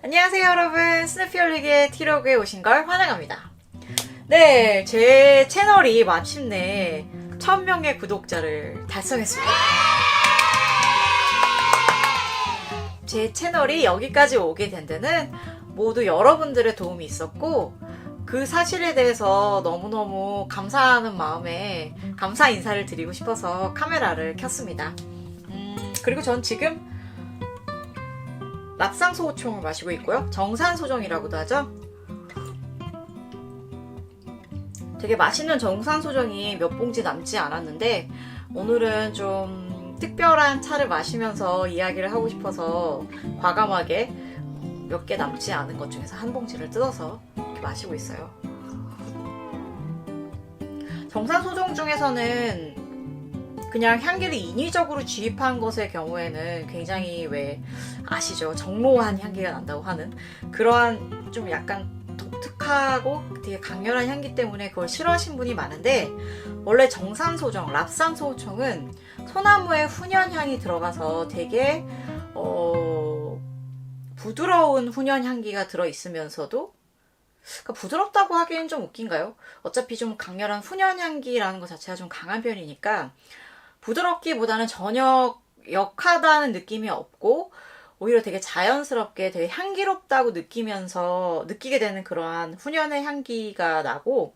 안녕하세요 여러분. 스누피올릭의 티로그에 오신 걸 환영합니다. 네, 제 채널이 마침내 1000명의 구독자를 달성했습니다. 제 채널이 여기까지 오게 된 데는 모두 여러분들의 도움이 있었고 그 사실에 대해서 너무너무 감사하는 마음에 감사 인사를 드리고 싶어서 카메라를 켰습니다. 음, 그리고 전 지금 납상소총을 마시고 있고요. 정산소정이라고도 하죠. 되게 맛있는 정산소정이 몇 봉지 남지 않았는데 오늘은 좀 특별한 차를 마시면서 이야기를 하고 싶어서 과감하게 몇 개 남지 않은 것 중에서 한 봉지를 뜯어서 이렇게 마시고 있어요. 정산소정 중에서는 그냥 향기를 인위적으로 주입한 것의 경우에는 굉장히 왜 아시죠? 정로한 향기가 난다고 하는 그러한 좀 약간 독특하고 되게 강렬한 향기 때문에 그걸 싫어하신 분이 많은데 원래 정산소정, 랍산소총은 소나무의 훈연향이 들어가서 되게 어, 부드러운 훈연 향기가 들어 있으면서도 그러니까 부드럽다고 하기엔 좀 웃긴가요? 어차피 좀 강렬한 훈연 향기라는 것 자체가 좀 강한 편이니까 부드럽기보다는 전혀 역하다는 느낌이 없고 오히려 되게 자연스럽게 되게 향기롭다고 느끼면서 느끼게 되는 그러한 훈연의 향기가 나고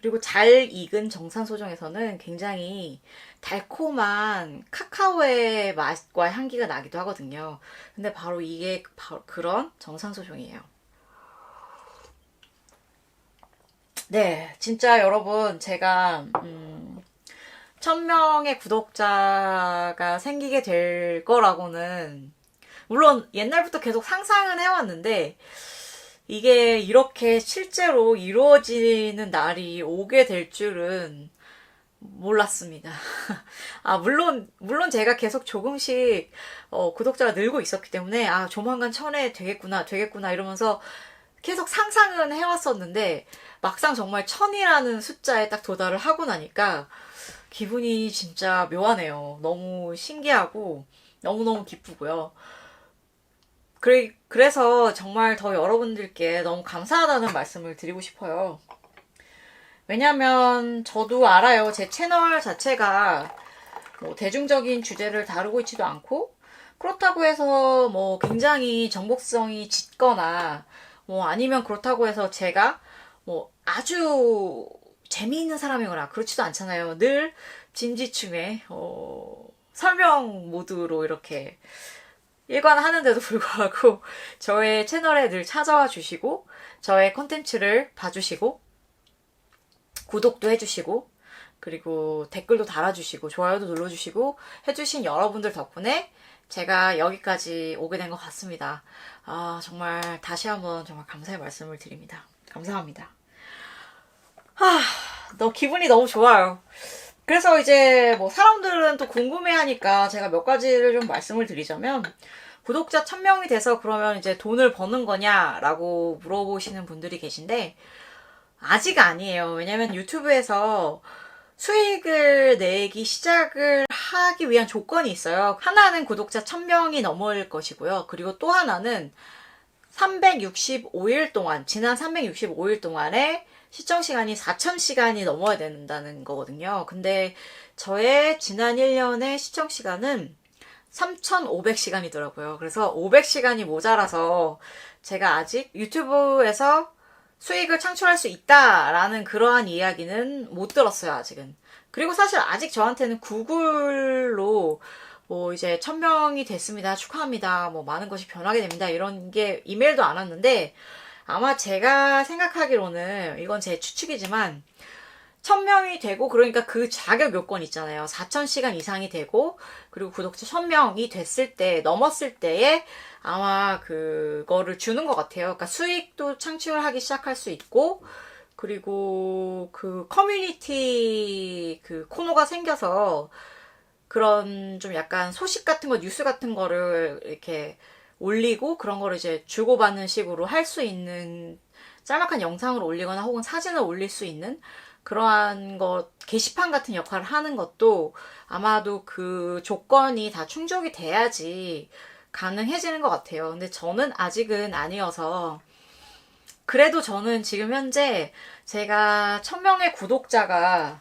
그리고 잘 익은 정산 소정에서는 굉장히 달콤한 카카오의 맛과 향기가 나기도 하거든요. 근데 바로 이게 바로 그런 정산 소정이에요. 네, 진짜 여러분 제가 음, 1000명의 구독자가 생기게 될 거라고는 물론 옛날부터 계속 상상은 해왔는데 이게 이렇게 실제로 이루어지는 날이 오게 될 줄은 몰랐습니다. 아, 물론, 물론 제가 계속 조금씩, 어, 구독자가 늘고 있었기 때문에, 아, 조만간 천에 되겠구나, 되겠구나, 이러면서 계속 상상은 해왔었는데, 막상 정말 천이라는 숫자에 딱 도달을 하고 나니까, 기분이 진짜 묘하네요. 너무 신기하고, 너무너무 기쁘고요. 그래, 그래서 정말 더 여러분들께 너무 감사하다는 말씀을 드리고 싶어요. 왜냐면 저도 알아요. 제 채널 자체가 뭐 대중적인 주제를 다루고 있지도 않고 그렇다고 해서 뭐 굉장히 정복성이 짙거나 뭐 아니면 그렇다고 해서 제가 뭐 아주 재미있는 사람이거나 그렇지도 않잖아요. 늘 진지충의 어, 설명 모드로 이렇게 일관하는데도 불구하고 저의 채널에 늘 찾아와 주시고 저의 컨텐츠를 봐주시고 구독도 해주시고 그리고 댓글도 달아주시고 좋아요도 눌러주시고 해주신 여러분들 덕분에 제가 여기까지 오게 된 것 같습니다. 아 정말 다시 한번 정말 감사의 말씀을 드립니다. 감사합니다. 아, 너 기분이 너무 좋아요. 그래서 이제 뭐 사람들은 또 궁금해하니까 제가 몇 가지를 좀 말씀을 드리자면 구독자 1000명이 돼서 그러면 이제 돈을 버는 거냐라고 물어보시는 분들이 계신데 아직 아니에요. 왜냐면 유튜브에서 수익을 내기 시작을 하기 위한 조건이 있어요. 하나는 구독자 1000명이 넘을 것이고요. 그리고 또 하나는 365일 동안, 지난 365일 동안에 시청 시간이 4,000시간이 넘어야 된다는 거거든요. 근데 저의 지난 1년의 시청 시간은 3,500시간이더라고요. 그래서 500시간이 모자라서 제가 아직 유튜브에서 수익을 창출할 수 있다라는 그러한 이야기는 못 들었어요, 아직은. 그리고 사실 아직 저한테는 구글로 뭐 이제 1000명이 됐습니다. 축하합니다. 뭐 많은 것이 변하게 됩니다. 이런 게 이메일도 안 왔는데 아마 제가 생각하기로는 이건 제 추측이지만 1000명이 되고 그러니까 그 자격 요건 있잖아요. 4000시간 이상이 되고 그리고 구독자 1000명이 됐을 때 넘었을 때에 아마 그거를 주는 것 같아요. 그러니까 수익도 창출을 하기 시작할 수 있고 그리고 그 커뮤니티 그 코너가 생겨서 그런 좀 약간 소식 같은 거 뉴스 같은 거를 이렇게 올리고 그런 거를 이제 주고받는 식으로 할 수 있는 짤막한 영상을 올리거나 혹은 사진을 올릴 수 있는 그러한 것 게시판 같은 역할을 하는 것도 아마도 그 조건이 다 충족이 돼야지 가능해지는 것 같아요. 근데 저는 아직은 아니어서 그래도 저는 지금 현재 제가 1000명의 구독자가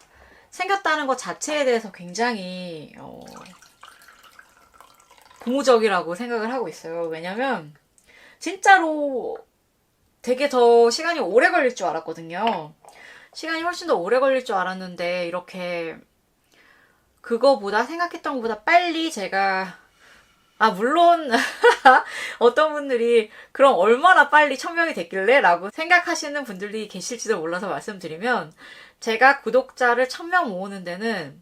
생겼다는 것 자체에 대해서 굉장히 어, 고무적이라고 생각을 하고 있어요. 왜냐면 진짜로 되게 더 시간이 오래 걸릴 줄 알았거든요. 시간이 훨씬 더 오래 걸릴 줄 알았는데 이렇게 그거보다 생각했던 것보다 빨리 제가 아 물론 어떤 분들이 그럼 얼마나 빨리 천명이 됐길래? 라고 생각하시는 분들이 계실지도 몰라서 말씀드리면 제가 구독자를 천명 모으는 데는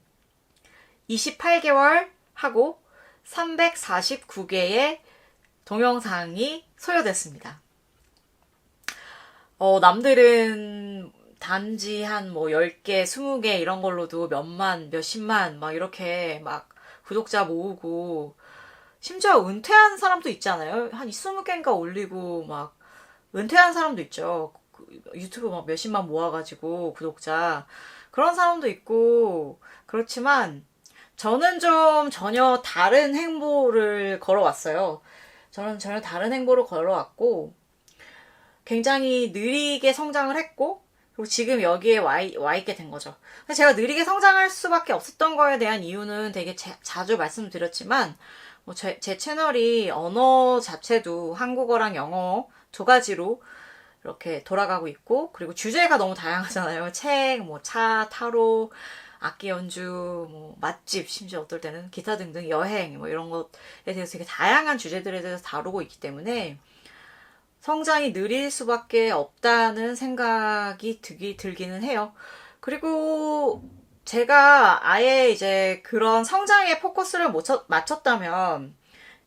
28개월 하고 349개의 동영상이 소요됐습니다. 어, 남들은 단지 한 뭐 10개, 20개 이런 걸로도 몇만, 몇십만 막 이렇게 막 구독자 모으고 심지어 은퇴한 사람도 있잖아요. 한 20개인가 올리고 막 은퇴한 사람도 있죠. 그 유튜브 막 몇십만 모아가지고 구독자. 그런 사람도 있고 그렇지만 저는 좀 전혀 다른 행보를 걸어왔어요. 저는 전혀 다른 행보를 걸어왔고 굉장히 느리게 성장을 했고 그리고 지금 여기에 와, 있, 와 있게 된 거죠. 제가 느리게 성장할 수밖에 없었던 거에 대한 이유는 되게 자, 자주 말씀드렸지만 뭐 제, 제 채널이 언어 자체도 한국어랑 영어 두 가지로 이렇게 돌아가고 있고 그리고 주제가 너무 다양하잖아요. 책, 뭐 차, 타로, 악기 연주, 뭐 맛집, 심지어 어떨 때는 기타 등등 여행 뭐 이런 것에 대해서 되게 다양한 주제들에 대해서 다루고 있기 때문에 성장이 느릴 수밖에 없다는 생각이 들기, 들기는 해요. 그리고 제가 아예 이제 그런 성장에 포커스를 맞췄다면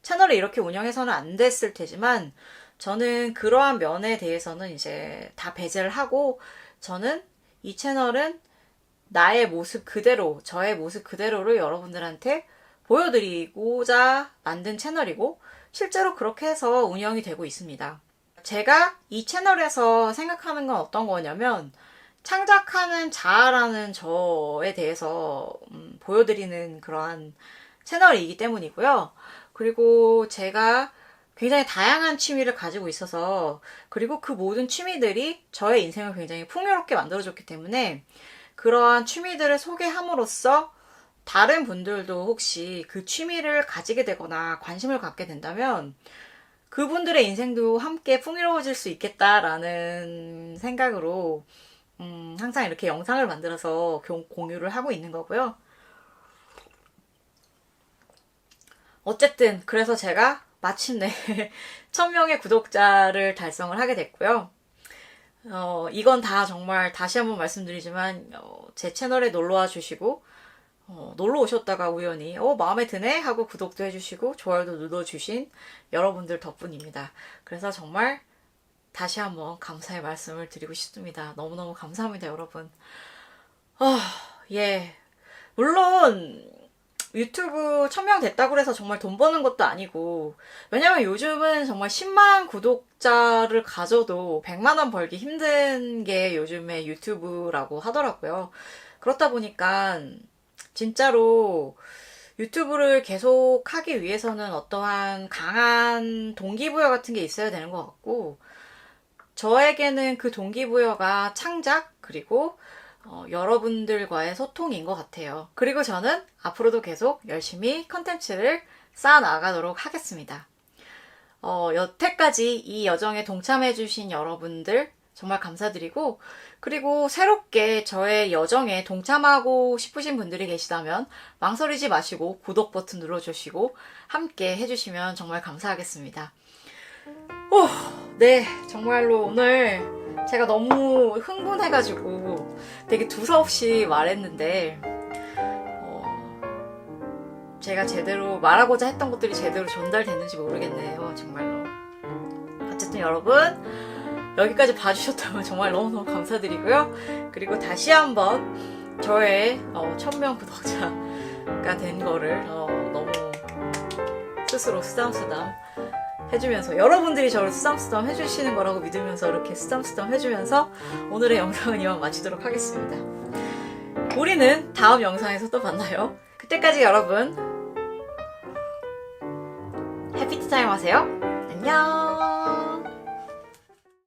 채널을 이렇게 운영해서는 안 됐을 테지만 저는 그러한 면에 대해서는 이제 다 배제를 하고 저는 이 채널은 나의 모습 그대로, 저의 모습 그대로를 여러분들한테 보여드리고자 만든 채널이고 실제로 그렇게 해서 운영이 되고 있습니다. 제가 이 채널에서 생각하는 건 어떤 거냐면 창작하는 자아라는 저에 대해서 음, 보여드리는 그러한 채널이기 때문이고요. 그리고 제가 굉장히 다양한 취미를 가지고 있어서 그리고 그 모든 취미들이 저의 인생을 굉장히 풍요롭게 만들어줬기 때문에 그러한 취미들을 소개함으로써 다른 분들도 혹시 그 취미를 가지게 되거나 관심을 갖게 된다면 그분들의 인생도 함께 풍요로워질 수 있겠다라는 생각으로 음, 항상 이렇게 영상을 만들어서 공유를 하고 있는 거고요. 어쨌든 그래서 제가 마침내 1000명의 구독자를 달성을 하게 됐고요. 어, 이건 다 정말 다시 한번 말씀드리지만 어, 제 채널에 놀러와 주시고 어, 놀러 오셨다가 우연히 어 마음에 드네 하고 구독도 해주시고 좋아요도 눌러주신 여러분들 덕분입니다. 그래서 정말 다시 한번 감사의 말씀을 드리고 싶습니다. 너무너무 감사합니다, 여러분. 아, 예. 물론, 유튜브 1000명 됐다고 해서 정말 돈 버는 것도 아니고, 왜냐면 요즘은 정말 10만 구독자를 가져도 100만 원 벌기 힘든 게 요즘에 유튜브라고 하더라고요. 그렇다 보니까, 진짜로, 유튜브를 계속 하기 위해서는 어떠한 강한 동기부여 같은 게 있어야 되는 것 같고, 저에게는 그 동기부여가 창작 그리고 어, 여러분들과의 소통인 것 같아요. 그리고 저는 앞으로도 계속 열심히 컨텐츠를 쌓아 나가도록 하겠습니다. 어, 여태까지 이 여정에 동참해주신 여러분들 정말 감사드리고, 그리고 새롭게 저의 여정에 동참하고 싶으신 분들이 계시다면 망설이지 마시고 구독 버튼 눌러주시고 함께 해주시면 정말 감사하겠습니다. 오, 네, 정말로 오늘 제가 너무 흥분해가지고 되게 두서없이 말했는데, 어, 제가 제대로 말하고자 했던 것들이 제대로 전달됐는지 모르겠네요, 정말로. 어쨌든 여러분, 여기까지 봐주셨다면 정말 너무너무 감사드리고요. 그리고 다시 한번 저의 어, 1000명 구독자가 된 거를 어, 너무 스스로 쓰담쓰담 해주면서 여러분들이 저를 쓰담쓰담 해주시는 거라고 믿으면서 이렇게 쓰담쓰담 해주면서 오늘의 영상은 이만 마치도록 하겠습니다. 우리는 다음 영상에서 또 만나요. 그때까지 여러분 해피티 타임 하세요. 안녕.